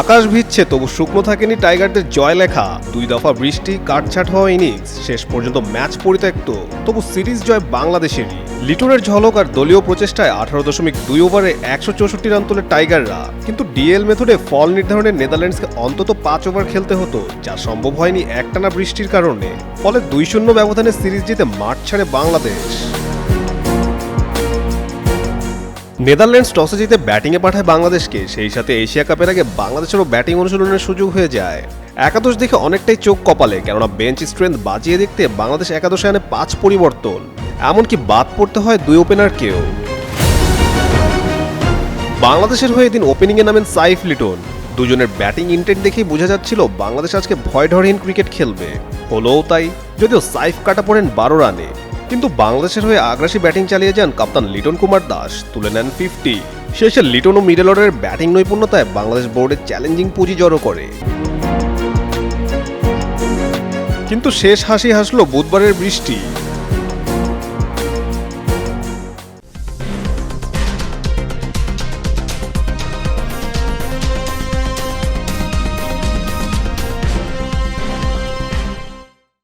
আকাশ ভিজছে, তবু শুকনো থাকেনি টাইগারদের জয় লেখা। দুই দফা বৃষ্টি, কাটছাট হওয়া ইনিংস, শেষ পর্যন্ত ম্যাচ পরিত্যক্ত। তবু সিরিজ জয় বাংলাদেশেরই লিটনের ঝলক আর দলীয় প্রচেষ্টায় আঠারো দশমিক দুই ওভারে একশো চৌষট্টি রান তোলে টাইগাররা। কিন্তু ডিএল মেথডে ফল নির্ধারণে নেদারল্যান্ডসকে অন্তত পাঁচ ওভার খেলতে হতো, যা সম্ভব হয়নি একটানা বৃষ্টির কারণে। ফলে দুই শূন্য ব্যবধানে সিরিজ জিতে মাঠ ছাড়ে বাংলাদেশ। নেদারল্যান্ডস টসে জিতে ব্যাটিংয়ে পাঠায় বাংলাদেশকে, সেই সাথে এশিয়া কাপের আগে বাংলাদেশেরও ব্যাটিং অনুশীলনের সুযোগ হয়ে যায়। একাদশ দেখে অনেকটাই চোখ কপালে, কেননা বেঞ্চ স্ট্রেংথ বাজিয়ে দেখতে বাংলাদেশ একাদশে আনে পাঁচ পরিবর্তন। এমনকি বাদ পড়তে হয় দুই ওপেনারকেও। বাংলাদেশের হয়ে এদিন ওপেনিংয়ে নামেন সাইফ লিটন। দুজনের ব্যাটিং ইন্টেন্ট দেখেই বোঝা যাচ্ছিল বাংলাদেশ আজকে ভয় ঢরহীন ক্রিকেট খেলবে। হলোও তাই, যদিও সাইফ কাটা পড়েন বারো রানে। কিন্তু বাংলাদেশের হয়ে আগ্রাসী ব্যাটিং চালিয়ে যান কাপ্তান লিটন কুমার দাস। তুলে নেন ফিফটি শেষে লিটন ও মিডল অর্ডারের ব্যাটিং নৈপুণ্যতায় বাংলাদেশ বোর্ডের চ্যালেঞ্জিং পুঁজি জড়ো করে। কিন্তু শেষ হাসি হাসলো বুধবারের বৃষ্টি।